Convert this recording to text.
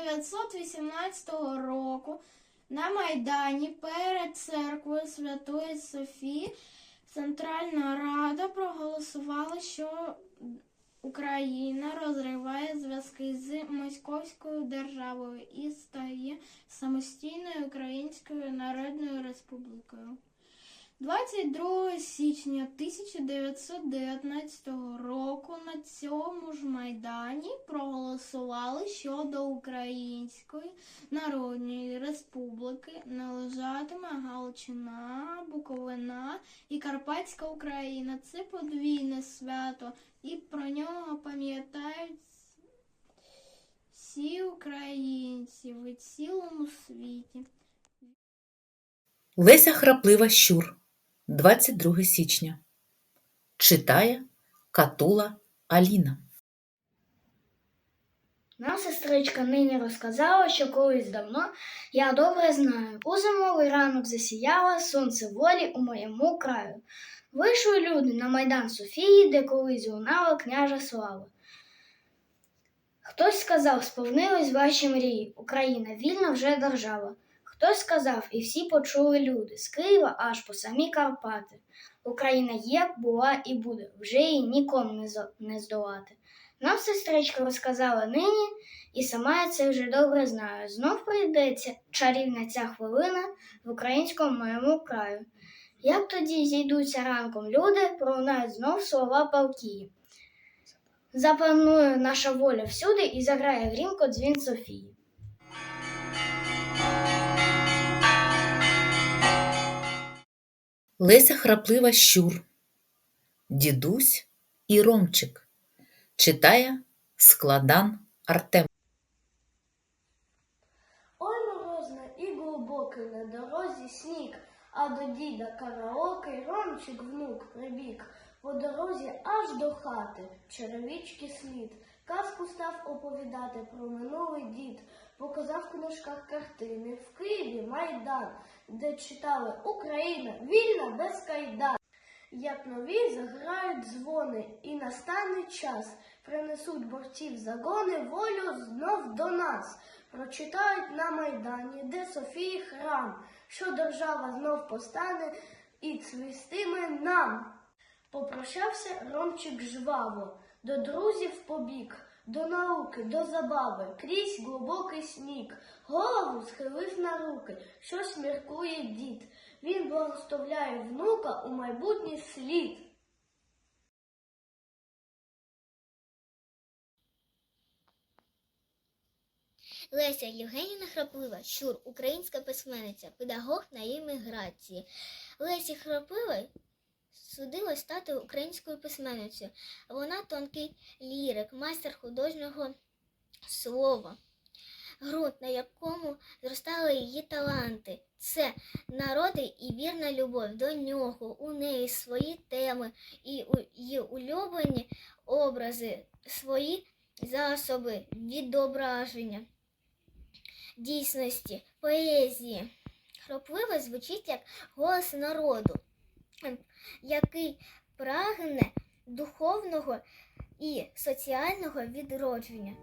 1918 року на Майдані перед церквою Святої Софії Центральна Рада проголосувала, що Україна розриває зв'язки з Московською державою і стає самостійною Українською Народною Республікою. 22 січня 1919 року на цьому ж майдані проголосували, що до Української Народної Республіки належатиме Галичина, Буковина і Карпатська Україна. Це подвійне свято, і про нього пам'ятають всі українці в цілому світі. Леся Храплива Щур, 22 січня. Читає Катула Аліна. Нам сестричка нині розказала, що колись давно я добре знаю. У зимовий ранок засіяло сонце волі у моєму краю. Вийшли люди на майдан Софії, де колись лунала княжа слава. Хтось сказав, сповнились ваші мрії, Україна вільна вже держава. Хтось сказав, і всі почули люди з Києва аж по самі Карпати. Україна є, була і буде, вже її нікому не здолати. Нам сестричка розказала нині, і сама я це вже добре знаю. Знов прийдеться чарівна ця хвилина в українському моєму краю. Як тоді зійдуться ранком люди, пролунають знов слова палкії. Запанує наша воля всюди і заграє грімко дзвін Софії. Леся Храплива Щур, Дідусь і Ромчик. Читає Складан Артем. Ой, морозно і глибокий на дорозі сніг, а до діда караоке Ромчик внук прибіг. По дорозі аж до хати, черевички слід. Казку став оповідати про минулий дід. Показав в книжках картини в Києві Майдан, де читали Україна вільна без кайдан. Як нові заграють дзвони, і настане час, принесуть борців загони волю знов до нас. Прочитають на Майдані, де Софії храм, що держава знов постане і цвістиме нам. Попрощався Ромчик жваво, до друзів побіг, до науки, до забави, крізь глибокий сніг, голову схилив на руки, щось міркує дід. Він благословляє внука у майбутній слід. Леся Євгенівна Храплива, Щур, українська письменниця, педагог на імміграції. Лесі Храпливій судилось стати українською письменницею. Вона тонкий лірик, майстер художнього слова. Ґрунт, на якому зростали її таланти. Це народи і вірна любов до нього. У неї свої теми і її улюблені образи, свої засоби відображення дійсності, поезії. Хропливо звучить як голос народу, який прагне духовного і соціального відродження.